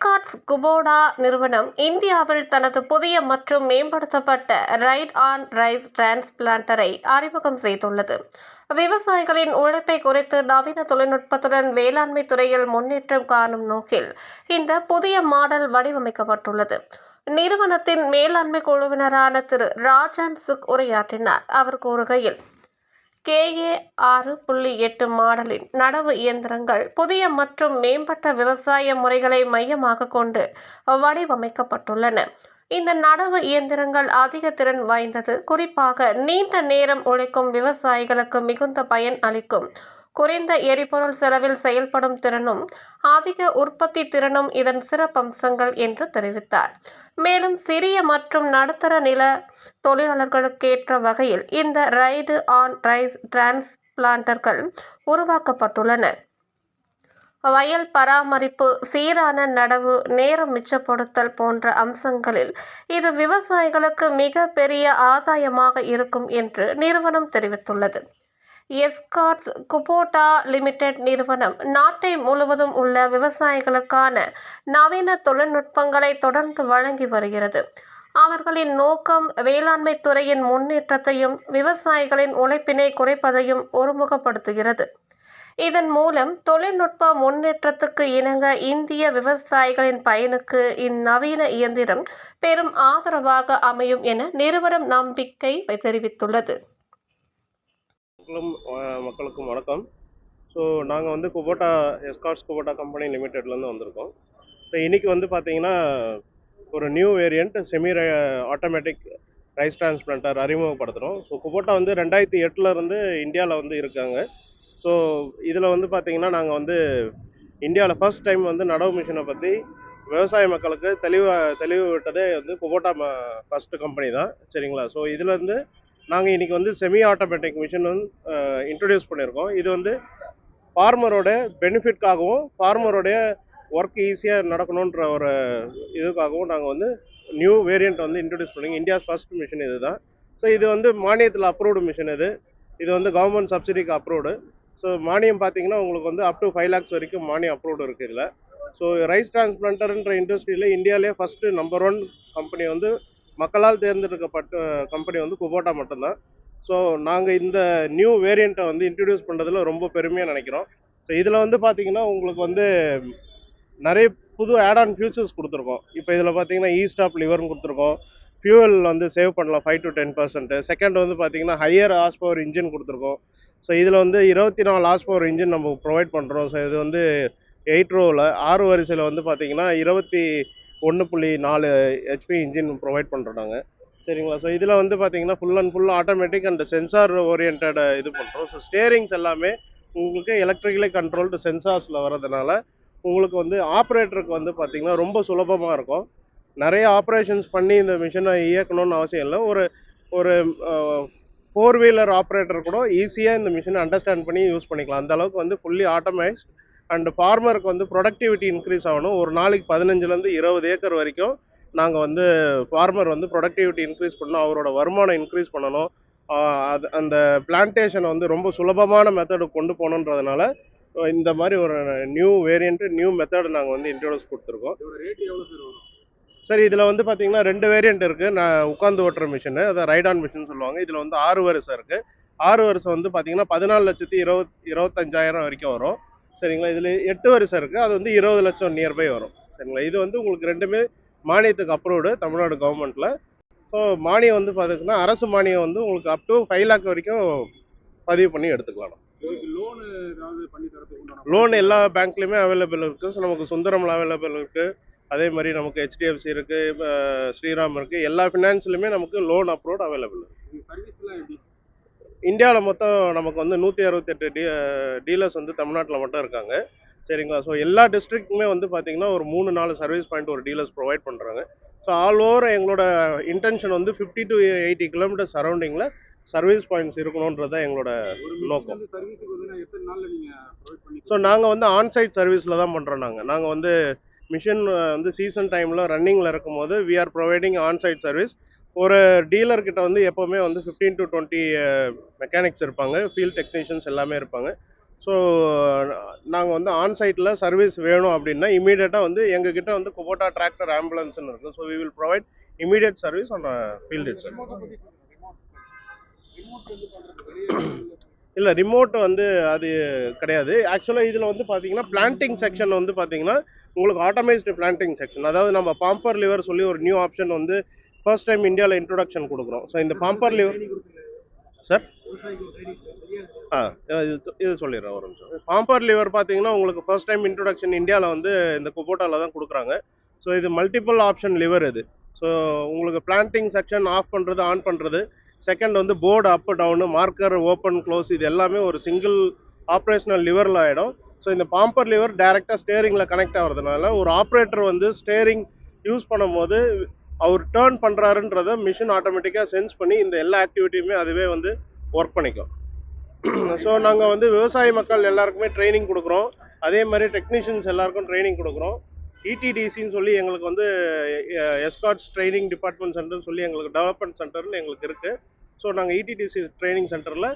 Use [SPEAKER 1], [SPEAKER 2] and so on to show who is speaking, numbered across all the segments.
[SPEAKER 1] Escorts Kubota நிறுவனம் இந்தியாவில் தனது புதிய மற்றும் மேம்படுத்தப்பட்ட ரைட் ஆன் ரைஸ் டிரான்ஸ்பிளான்டரை அறிமுகம் செய்துள்ளது. விவசாயிகளின் உழைப்பை குறைத்து நவீன தொழில்நுட்பத்துடன் வேளாண்மை துறையில் முன்னேற்றம் காணும் நோக்கில் இந்த புதிய மாடல் வடிவமைக்கப்பட்டுள்ளது. நிறுவனத்தின் மேலாண்மை குழுவினரான திரு ராஜன் சுக் உரையாற்றினார். அவர் கூறுகையில் கேஏ ஆறு புள்ளி எட்டு மாடலின் நடவு இயந்திரங்கள் புதிய மற்றும் மேம்பட்ட விவசாய முறைகளை மையமாக கொண்டு வடிவமைக்கப்பட்டுள்ளன. இந்த நடவு இயந்திரங்கள் அதிக திறன் வாய்ந்தது. குறிப்பாக நீண்ட நேரம் உழைக்கும் விவசாயிகளுக்கு மிகுந்த பயன் அளிக்கும். குறைந்த எரிபொருள் செலவில் செயல்படும் திறனும் அதிக உற்பத்தி திறனும் இதன் சிறப்பம்சங்கள் என்று தெரிவித்தார். மேலும் சிறிய மற்றும் நடுத்தர நில தொழிலாளர்களுக்கேற்ற வகையில் இந்த ரைடு ஆன் ரைஸ் டிரான்ஸ்பிளான்டர்கள் உருவாக்கப்பட்டுள்ளன. வயல் பராமரிப்பு சீரான நடவு நேரம் மிச்சப்படுத்தல் போன்ற அம்சங்களில் இது விவசாயிகளுக்கு மிக பெரிய ஆதாயமாக இருக்கும் என்று நிறுவனம் தெரிவித்துள்ளது. எஸ்கார்ட்ஸ் குபோட்டா லிமிடெட் நிறுவனம் நாட்டை முழுவதும் உள்ள விவசாயிகளுக்கான நவீன தொழில்நுட்பங்களை தொடர்ந்து வழங்கி வருகிறது. அவர்களின் நோக்கம் வேளாண்மை துறையின் முன்னேற்றத்தையும் விவசாயிகளின் உழைப்பினை குறைப்பதையும் ஒருமுகப்படுத்துகிறது. இதன் மூலம் தொழில்நுட்ப முன்னேற்றத்துக்கு இணங்க இந்திய விவசாயிகளின் பயனுக்கு இந்நவீன இயந்திரம் பெரும் ஆதரவாக அமையும் என நிறுவனம் நம்பிக்கை தெரிவித்துள்ளது.
[SPEAKER 2] மக்களும் மக்களுக்கும் வணக்கம். ஸோ நாங்கள் வந்து குபோட்டா எஸ்கார்ட்ஸ் குபோட்டா கம்பெனி லிமிடெட்லேருந்து வந்திருக்கோம். ஸோ இன்றைக்கி வந்து பார்த்தீங்கன்னா ஒரு new variant semi automatic rice transplanter அறிமுகப்படுத்துகிறோம் ஸோ குபோட்டா வந்து ரெண்டாயிரத்தி எட்டுலேருந்து இந்தியாவில் வந்து இருக்காங்க. ஸோ இதில் வந்து பார்த்தீங்கன்னா நாங்கள் வந்து இந்தியாவில் ஃபர்ஸ்ட் டைம் வந்து நடவு மிஷினை பற்றி விவசாய மக்களுக்கு தெளிவாக தெளிவு விட்டதே வந்து குபோட்டா ஃபஸ்ட்டு கம்பெனி தான். சரிங்களா? ஸோ இதுலேருந்து நாங்கள் இன்றைக்கி வந்து செமி ஆட்டோமேட்டிக் மிஷின் வந்து இன்ட்ரடியூஸ் பண்ணியிருக்கோம் இது வந்து ஃபார்மரோட பெனிஃபிட்காகவும் ஃபார்மரோடைய ஒர்க் ஈஸியாக நடக்கணுன்ற ஒரு இதுக்காகவும் நாங்கள் வந்து நியூ வேரியண்ட் வந்து இன்ட்ரடியூஸ் பண்ணிங்க இந்தியாஸ் ஃபர்ஸ்ட் மிஷின் இது தான் ஸோ இது வந்து மானியத்தில் அப்ரூவ்டு மிஷின் இது. இது வந்து கவர்மெண்ட் சப்சிடிக்கு அப்ரூவ்டு ஸோ மானியம் பார்த்தீங்கன்னா உங்களுக்கு வந்து அப் டு ஃபைவ் லேக்ஸ் வரைக்கும் மானியம் அப்ரூவ்டு இருக்குது இதில். ஸோ ரைஸ் டிரான்ஸ்பிளான்டர்ன்ற இண்டஸ்ட்ரியில் இந்தியாவிலே ஃபஸ்ட்டு நம்பர் ஒன் கம்பெனி வந்து மக்களால் தேர்ந்தெடுக்கப்பட்ட கம்பெனி வந்து குபோட்டா மட்டும்தான். ஸோ நாங்கள் இந்த நியூ வேரியண்ட்டை வந்து இன்ட்ரடியூஸ் பண்ணுறதுல ரொம்ப பெருமையாக நினைக்கிறோம். ஸோ இதில் வந்து பார்த்தீங்கன்னா உங்களுக்கு வந்து நிறைய புது ஆட் ஆன் ஃபியூச்சர்ஸ் கொடுத்துருக்கோம். இப்போ இதில் பார்த்தீங்கன்னா ஈ ஸ்டாப் லிவர்னு கொடுத்துருக்கோம். ஃபியூவல் வந்து சேவ் பண்ணலாம் five to ten percent second வந்து பார்த்தீங்கன்னா ஹையர் ஹார்ஸ் பவர் இன்ஜின் கொடுத்துருக்கோம். ஸோ இதில் வந்து இருபத்தி நாலு ஹார்ஸ் பவர் இன்ஜின் நம்ம ப்ரொவைட் பண்ணுறோம் ஸோ இது வந்து எயிட் ரோவில் ஆறு வரிசையில் வந்து பார்த்தீங்கன்னா இருபத்தி ஒன்று புள்ளி நாலு ஹெச்பி இன்ஜின் ப்ரொவைட் பண்ணுறோம் நாங்கள் சரிங்களா? ஸோ இதில் வந்து பார்த்தீங்கன்னா full and full automatic and sensor orient இது பண்ணுறோம் ஸோ ஸ்டேரிங்ஸ் எல்லாமே உங்களுக்கு எலக்ட்ரிக்கலி கண்ட்ரோல்டு சென்சார்ஸில் வர்றதுனால உங்களுக்கு வந்து ஆப்ரேட்டருக்கு வந்து பார்த்தீங்கன்னா ரொம்ப சுலபமாக இருக்கும். நிறைய ஆப்ரேஷன்ஸ் பண்ணி இந்த மிஷினை இயக்கணும்னு அவசியம் இல்லை. ஒரு ஒரு ஃபோர் வீலர் ஆப்ரேட்டர் கூட ஈஸியாக இந்த மிஷினை அண்டர்ஸ்டாண்ட் பண்ணி யூஸ் பண்ணிக்கலாம். அந்த அளவுக்கு வந்து ஃபுல்லி ஆட்டோமைஸ்ட் அண்ட் ஃபார்மருக்கு வந்து ப்ரொடக்டிவிட்டி இன்க்ரீஸ் ஆகணும். ஒரு நாளைக்கு பதினஞ்சுலேருந்து இருபது ஏக்கர் வரைக்கும் நாங்கள் வந்து ஃபார்மர் வந்து ப்ரொடக்டிவிட்டி இன்க்ரீஸ் பண்ணணும். அவரோட வருமானம் இன்க்ரீஸ் பண்ணணும். அது அந்த பிளான்டேஷனை வந்து ரொம்ப சுலபமான மெத்தடு கொண்டு போகணுன்றதுனால இந்த மாதிரி ஒரு நியூ வேரியண்ட்டு நியூ மெத்தட் நாங்கள் வந்து இன்ட்ரோடியூஸ் கொடுத்துருக்கோம். சார் இதில் வந்து பார்த்தீங்கன்னா ரெண்டு வேரியண்ட் இருக்குது நான் உட்காந்து ஓட்டுற மிஷினு அதை ரைட் ஆன் மிஷின் சொல்லுவாங்க. இதில் வந்து ஆறு வருஷம் இருக்குது ஆறு வருஷம் வந்து பார்த்தீங்கன்னா பதினாலு லட்சத்தி இருபத் இருபத்தஞ்சாயிரம் வரைக்கும் வரும். சரிங்களா? இதில் எட்டு வருஷம் இருக்குது அது வந்து இருபது லட்சம் நியர்பை வரும். சரிங்களா? இது வந்து உங்களுக்கு ரெண்டுமே மானியத்துக்கு அப்ரூவ்டு தமிழ்நாடு கவர்மெண்ட்டில் ஸோ மானியம் வந்து பார்த்தீங்கன்னா அரசு மானியம் வந்து உங்களுக்கு அப் டு ஃபைவ் லேக் வரைக்கும் பதிவு பண்ணி எடுத்துக்கலாம்.
[SPEAKER 3] லோனு
[SPEAKER 2] எல்லா பேங்க்லேயுமே அவைலபிள் இருக்குது ஸோ நமக்கு சுந்தரம்ல அவைலபிள் இருக்குது அதே மாதிரி நமக்கு ஹெச்டிஎஃப்சி இருக்குது ஸ்ரீராம் இருக்குது எல்லா ஃபினான்ஸ்லையுமே நமக்கு லோன் அப்ரூவ்ட் அவைலபிள்
[SPEAKER 3] எப்படி
[SPEAKER 2] இந்தியாவில் மொத்தம் நமக்கு வந்து நூற்றி அறுபத்தெட்டு டீ டீலர்ஸ் வந்து தமிழ்நாட்டில் மட்டும் இருக்காங்க. சரிங்களா? ஸோ எல்லா டிஸ்ட்ரிக்ட்டுமே வந்து பார்த்தீங்கன்னா ஒரு மூணு நாலு சர்வீஸ் பாயிண்ட் ஒரு டீலர்ஸ் ப்ரொவைட் பண்ணுறாங்க ஸோ ஆல் ஓவர் எங்களோட இன்டென்ஷன் வந்து ஃபிஃப்டி டு எயிட்டி கிலோமீட்டர் சரௌண்டிங்கில் சர்வீஸ் பாயிண்ட்ஸ் இருக்கணுன்றது தான் எங்களோட நோக்கம். ஸோ நாங்கள் வந்து ஆன்சைட் சர்வீஸில் தான் பண்ணுறோம் நாங்கள் நாங்கள் வந்து மிஷின் வந்து சீசன் டைமில் ரன்னிங்கில் இருக்கும்போது we are providing onsite service ஒரு டீலர்கிட்ட வந்து எப்போவுமே வந்து ஃபிஃப்டீன் டு டுவெண்ட்டி மெக்கானிக்ஸ் இருப்பாங்க ஃபீல்ட் டெக்னீஷியன்ஸ் எல்லாமே இருப்பாங்க. ஸோ நாங்கள் வந்து ஆன்சைட்டில் சர்வீஸ் வேணும் அப்படின்னா இமீடியட்டாக வந்து எங்ககிட்ட வந்து குபோட்டா டிராக்டர் ஆம்புலன்ஸ்னு இருக்குது so we will provide immediate service on field it இல்லை ரிமோட் வந்து அது கிடையாது. ஆக்சுவலாக இதில் வந்து பார்த்தீங்கன்னா பிளான்டிங் செக்ஷன் வந்து பார்த்தீங்கன்னா உங்களுக்கு ஆட்டோமைஸ்டு பிளான்டிங் செக்ஷன் அதாவது நம்ம பாம்பர் லிவர் சொல்லி ஒரு நியூ ஆப்ஷன் வந்து ஃபர்ஸ்ட் டைம் இந்தியாவில் இன்ட்ரொடக்ஷன் கொடுக்குறோம். ஸோ இந்த பாம்பர் லிவர் சார் ஆ இது இது சொல்லிடுறேன் ஒரு நிமிஷம். பாம்பர் லிவர் பார்த்தீங்கன்னா உங்களுக்கு ஃபர்ஸ்ட் டைம் இன்ட்ரொடக்ஷன் இந்தியாவில் வந்து இந்த குபோட்டாவில் தான் கொடுக்குறாங்க. ஸோ இது மல்டிபிள் ஆப்ஷன் லிவர் இது. ஸோ உங்களுக்கு பிளான்டிங் செக்ஷன் ஆஃப் பண்ணுறது ஆன் பண்ணுறது செகண்ட் வந்து board up down marker open close இது எல்லாமே ஒரு சிங்கிள் ஆப்ரேஷனல் லிவரில் ஆகிடும் ஸோ இந்த பாம்பர் லிவர் டைரெக்டாக ஸ்டேரிங்கில் கனெக்ட் ஆகிறதுனால ஒரு ஆப்ரேட்டர் வந்து ஸ்டேரிங் யூஸ் பண்ணும்போது அவர் டேர்ன் பண்ணுறாருன்றத மிஷின் ஆட்டோமேட்டிக்காக சென்ஸ் பண்ணி இந்த எல்லா ஆக்டிவிட்டியுமே அதுவே வந்து ஒர்க் பண்ணிக்கும். ஸோ நாங்கள் வந்து விவசாய மக்கள் எல்லாருக்குமே ட்ரைனிங் கொடுக்குறோம். அதே மாதிரி டெக்னீஷியன்ஸ் எல்லாருக்கும் ட்ரைனிங் கொடுக்குறோம். இடிடிசின்னு சொல்லி எங்களுக்கு வந்து எஸ்காட்ஸ் ட்ரைனிங் டிபார்ட்மெண்ட் சென்டர்னு சொல்லி எங்களுக்கு டெவலப்மெண்ட் சென்டர்னு எங்களுக்கு இருக்குது ஸோ நாங்கள் இடிடிசி ட்ரைனிங் சென்டரில்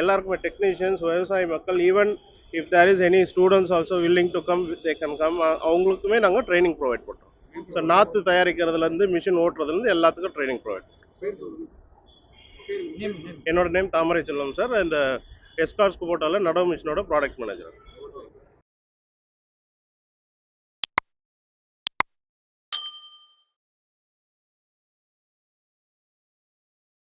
[SPEAKER 2] எல்லாருக்குமே டெக்னீஷியன்ஸ் விவசாய மக்கள் even if there is any students also willing to come they can come அவங்களுக்குமே நாங்கள் ட்ரைனிங் ப்ரொவைட் பண்ணுறோம் ஸோ நாற்று தயாரிக்கிறதுலேருந்து மிஷின் ஓட்டுறதுலேருந்து எல்லாத்துக்கும் ட்ரைனிங் ப்ரொவைட் என்னோட நேம் தாமரை செல்வம் சார் இந்த எஸ்கார்ஸ் குபோட்டாவில் நடவு மிஷினோட ப்ராடக்ட் மேனேஜர்